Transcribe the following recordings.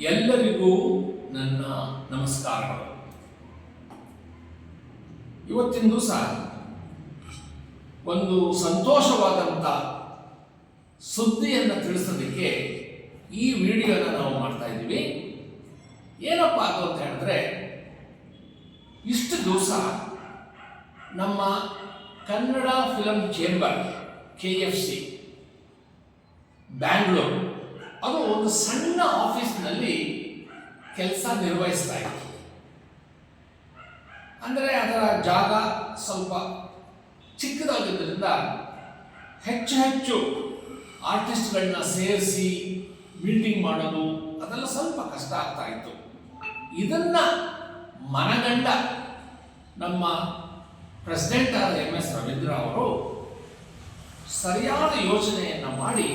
ಎಲ್ಲರಿಗೂ ನನ್ನ ನಮಸ್ಕಾರಗಳು. ಇವತ್ತಿಂದು ದಿವಸ ಒಂದು ಸಂತೋಷವಾದಂಥ ಸುದ್ದಿಯನ್ನು ತಿಳಿಸೋದಕ್ಕೆ ಈ ವಿಡಿಯೋನ ನಾವು ಮಾಡ್ತಾ ಇದ್ದೀವಿ. ಏನಪ್ಪ ಅದು ಅಂತ ಹೇಳಿದ್ರೆ, ಇಷ್ಟು ದಿವಸ ನಮ್ಮ Kannada film chamber, K F C, Bangalore ಅದು ಒಂದು ಸಣ್ಣ ಆಫೀಸ್ನಲ್ಲಿ ಕೆಲಸ ನಿರ್ವಹಿಸ್ತಾ ಇತ್ತು ಅಂದರೆ ಅದರ ಜಾಗ ಸ್ವಲ್ಪ ಚಿಕ್ಕದಾಗಿದ್ದರಿಂದ ಹೆಚ್ಚು ಹೆಚ್ಚು ಆರ್ಟಿಸ್ಟ್ಗಳನ್ನ ಸೇರಿಸಿ ಮೀಟಿಂಗ್ ಮಾಡೋದು ಅದೆಲ್ಲ ಸ್ವಲ್ಪ ಕಷ್ಟ ಆಗ್ತಾ ಇತ್ತು ಇದನ್ನ ಮನಗಂಡ ನಮ್ಮ ಪ್ರೆಸಿಡೆಂಟ್ ಆದ ಎಂ ಎಸ್ ರವೀಂದ್ರ ಅವರು ಸರಿಯಾದ ಯೋಜನೆಯನ್ನು ಮಾಡಿ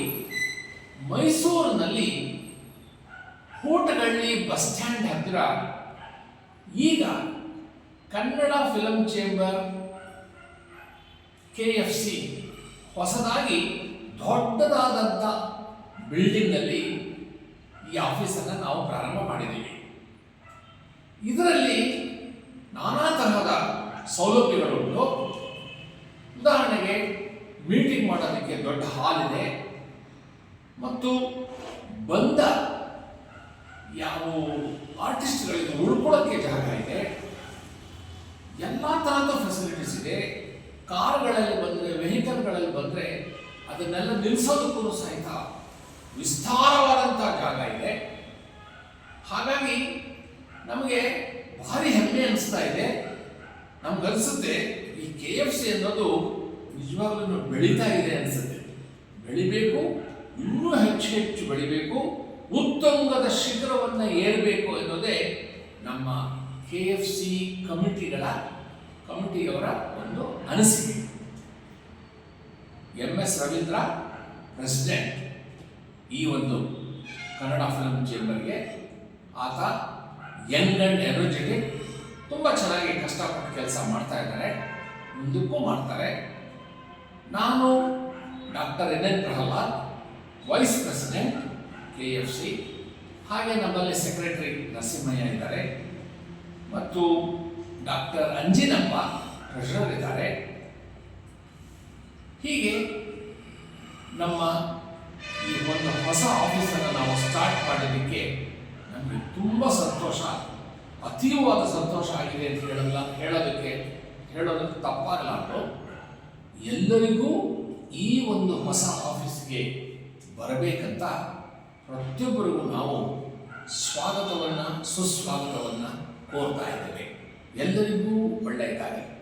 ಮೈಸೂರಿನಲ್ಲಿ ಕೂಟಗಳ್ಳಿ ಬಸ್ ಸ್ಟ್ಯಾಂಡ್ ಹತ್ತಿರ ಈಗ Kannada film chamber K F C ಹೊಸದಾಗಿ ದೊಡ್ಡದಾದಂಥ ಬಿಲ್ಡಿಂಗಲ್ಲಿ ಈ ಆಫೀಸನ್ನು ನಾವು ಪ್ರಾರಂಭ ಮಾಡಿದ್ದೀವಿ. ಇದರಲ್ಲಿ ನಾನಾ ತರಹದ ಸೌಲಭ್ಯಗಳುಂಟು ಉದಾಹರಣೆಗೆ ಮೀಟಿಂಗ್ ಮಾಡೋದಕ್ಕೆ ದೊಡ್ಡ ಹಾಲ್ ಇದೆ. ಮತ್ತು ಬಂದ ಯಾವ ಆರ್ಟಿಸ್ಟ್ಗಳಿಗೆ ಉಳ್ಕೊಳ್ಳೋಕ್ಕೆ ಜಾಗ ಇದೆ. ಎಲ್ಲ ತರಹದ ಫೆಸಿಲಿಟೀಸ್ ಇದೆ. ಕಾರ್ಗಳಲ್ಲಿ ಬಂದರೆ, ವೆಹಿಕಲ್ಗಳಲ್ಲಿ ಬಂದರೆ ಅದನ್ನೆಲ್ಲ ನಿಲ್ಲಿಸೋದಕ್ಕೂ ಸಹಿತ ವಿಸ್ತಾರವಾದಂಥ ಜಾಗ ಇದೆ. ಹಾಗಾಗಿ ನಮಗೆ ಭಾರಿ ಹೆಮ್ಮೆ ಅನಿಸ್ತಾ ಇದೆ. ನಮ್ಗನ್ಸುತ್ತೆ ಈ ಕೆ ಎಫ್ ಸಿ ಅನ್ನೋದು ನಿಜವಾಗ್ಲೂ ಬೆಳೀತಾ ಇದೆ ಅನಿಸುತ್ತೆ. ಬೆಳಿಬೇಕು ಇನ್ನೂ ಹೆಚ್ಚು ಹೆಚ್ಚು ಬೆಳಿಬೇಕು, ಉತ್ತುಂಗದ ಶಿಖರವನ್ನು ಏರಬೇಕು ಎನ್ನುವುದೇ ನಮ್ಮ ಕೆ ಎಫ್ ಸಿ ಕಮಿಟಿಗಳ, ಕಮಿಟಿಯವರ ಒಂದು ಅನಿಸಿಕೆ. ಎಂ ಎಸ್ ರವೀಂದ್ರ ಪ್ರೆಸಿಡೆಂಟ್ ಈ ಒಂದು ಕನ್ನಡ ಫಿಲಂ ಚೇಂಬರ್ಗೆ ಆತ ಯಂಗ್ ಅಂಡ್ ಎನರ್ಜೆಟಿಕ್ ತುಂಬ ಚೆನ್ನಾಗಿ ಕಷ್ಟಪಟ್ಟು ಕೆಲಸ ಮಾಡ್ತಾ ಇದ್ದಾರೆ, ಮುಂದಕ್ಕೂ ಮಾಡ್ತಾರೆ. ನಾನು doctor N N Prahlad vice president K F C ಹಾಗೆ ನಮ್ಮಲ್ಲಿ ಸೆಕ್ರೆಟರಿ ನರಸಿಂಹಯ್ಯ ಇದ್ದಾರೆ. ಮತ್ತು ಡಾಕ್ಟರ್ ಅಂಜಿನಪ್ಪ ಟ್ರೆಷರರ್ ಇದ್ದಾರೆ. ಹೀಗೆ ನಮ್ಮ ಈ ಒಂದು ಹೊಸ ಆಫೀಸನ್ನು ನಾವು ಸ್ಟಾರ್ಟ್ ಮಾಡೋದಕ್ಕೆ ನಮಗೆ ತುಂಬ ಸಂತೋಷ ಅತೀವಾದ ಸಂತೋಷ ಆಗಿದೆ ಅಂತ ಹೇಳಲ್ಲ, ಹೇಳೋದಕ್ಕೆ ಹೇಳೋದಕ್ಕೆ ತಪ್ಪಾಗಲಾರ್ದು. ಎಲ್ಲರಿಗೂ ಈ ಒಂದು ಹೊಸ ಆಫೀಸ್ಗೆ ಬರಬೇಕಂತ ಪ್ರತಿಯೊಬ್ಬರಿಗೂ ನಾವು ಸ್ವಾಗತವನ್ನು ಸುಸ್ವಾಗತವನ್ನು ಕೋರ್ತಾ ಇದ್ದೇವೆ. ಎಲ್ಲರಿಗೂ ಒಳ್ಳೆಯದಾಗಲಿ.